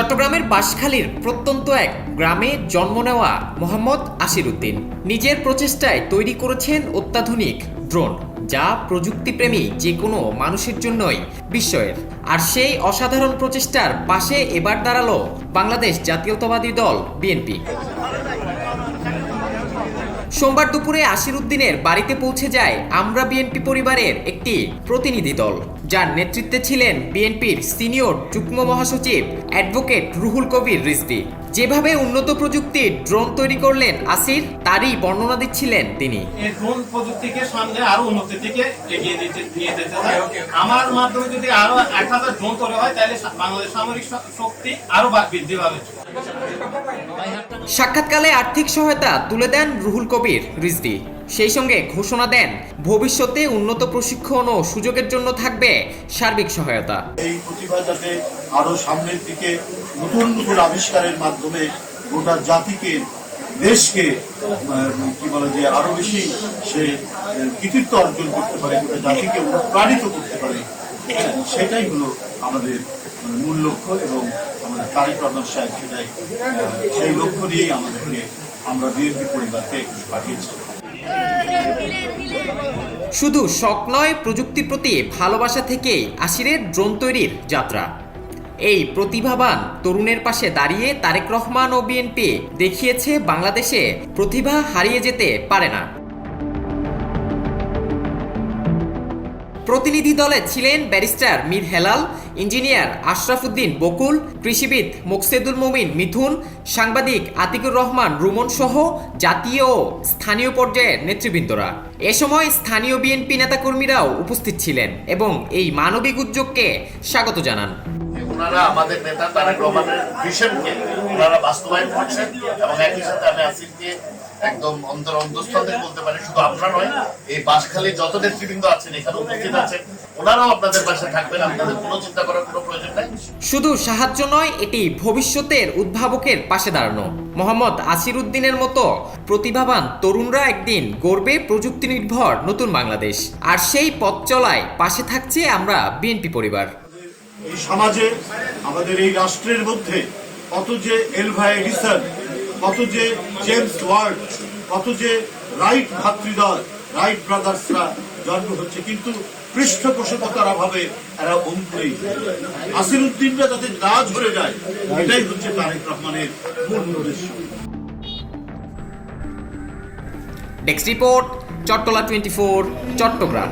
চট্টগ্রামের বাঁশখালীর প্রত্যন্ত এক গ্রামে জন্ম নেওয়া মোহাম্মদ আসিরুদ্দিন নিজের প্রচেষ্টায় তৈরি করেছেন অত্যাধুনিক ড্রোন, যা প্রযুক্তিপ্রেমী যে কোনো মানুষের জন্যই বিস্ময়ের। আর সেই অসাধারণ প্রচেষ্টার পাশে এবার দাঁড়াল বাংলাদেশ জাতীয়তাবাদী দল, বিএনপি। সোমবার দুপুরে আশিরুদ্দিনের বাড়িতে পৌঁছে যায় আমরা বিএনপি পরিবারের একটি প্রতিনিধি দল। যার নেতৃত্বে ছিলেন বিএনপির সিনিয়র যুগ্ম মহাসচিব অ্যাডভোকেট রুহুল কবির রিজভি। যেভাবে উন্নত প্রযুক্তির ড্রোন তৈরি করলেন আসির তারই বর্ণনা দিচ্ছিলেন তিনি। এই ড্রোন প্রযুক্তিকে সামনে আরও উন্নতির দিকে এগিয়ে দিতে নিয়ে যেতে চাই আমার মাধ্যমে যদি আরও এক হাজার ড্রোন তৈরি হয় তাহলে বাংলাদেশ সামরিক শক্তি আরও বৃদ্ধি পাবে। সাক্ষাৎকালে আর্থিক সহায়তা তুলে দেন রুহুল কবির রিজভি। সেই সঙ্গে ঘোষণা দেন ভবিষ্যতে উন্নত প্রশিক্ষণ ও সুযোগের জন্য থাকবে সার্বিক সহায়তা। এই প্রতিভা যাতে আরও সামনের দিকে নতুন নতুন আবিষ্কারের মাধ্যমে গোটা জাতিকে, দেশকে কি বলে যে আরও বেশি সে কৃতিত্ব অর্জন করতে পারে, গোটা জাতিকে অনুপ্রাণিত করতে পারে, সেটাই হলো আমাদের মূল লক্ষ্য এবং আমাদের তারিক সাহেব সেটাই সেই লক্ষ্য নিয়েই আমাদেরকে আমরা বিএনপি পরিবারকে পাঠিয়েছি। শুধু শখ নয়, প্রযুক্তির প্রতি ভালোবাসা থেকেই আসিরের ড্রোন তৈরির যাত্রা। এই প্রতিভাবান তরুণের পাশে দাঁড়িয়ে তারেক রহমান ও বিএনপি দেখিয়েছে বাংলাদেশে প্রতিভা হারিয়ে যেতে পারে না। প্রতিনিধি দলে ছিলেন ব্যারিস্টার মীর হেলাল, ইঞ্জিনিয়ার আশরাফুদ্দিন বকুল, কৃষিবিদ মোকসেদুল মমিন মিথুন, সাংবাদিক আতিকুর রহমান রুমন সহ জাতীয় ও স্থানীয় পর্যায়ের নেতৃবৃন্দরা। এ সময় স্থানীয় বিএনপি নেতাকর্মীরাও উপস্থিত ছিলেন এবং এই মানবিক উদ্যোগকে স্বাগত জানান। ওনারা আমাদের নেতা তারেক রহমানের ভিশনকে ওনারা বাস্তবায়ন করছেন এবং একই সাথে আমি আসিফকে একদম অন্তর অন্তঃস্থল বলতে পারি, শুধু আপনারা নয়, এই বাসখালী যত নেতৃবৃন্দ আছেন এখানে উপস্থিত আছেন, ওনারাও আপনাদের পাশে থাকবেন, আপনাদের কোনো চিন্তা করার কোনো প্রয়োজন নাই। শুধু সাহায্য নয়, এটি ভবিষ্যতের উদ্ভাবকের পাশে দাঁড়ানো। মোহাম্মদ আসিরুদ্দিনের মতো প্রতিভাবান তরুণরা একদিন গড়বে প্রযুক্তি নির্ভর নতুন বাংলাদেশ। আর সেই পথ চলায় পাশে থাকছে আমরা বিএনপি পরিবার। এই সমাজে আমাদের এই রাষ্ট্রের মধ্যে কত যে এলভা এডিসন, কত যে জেমস ওয়ার্ড, কত যে রাইট ভাতৃদয় রাইট ব্রাদার্সরা জন্ম হচ্ছে, কিন্তু পৃষ্ঠপোষকতার অভাবে এরা অঙ্কুরেই আসির উদ্দিনরা যাতে না ঝরে যায়, এটাই হচ্ছে তারেক রহমানের মূল উদ্দেশ্য। Desk report Chattala twenty four Chittagong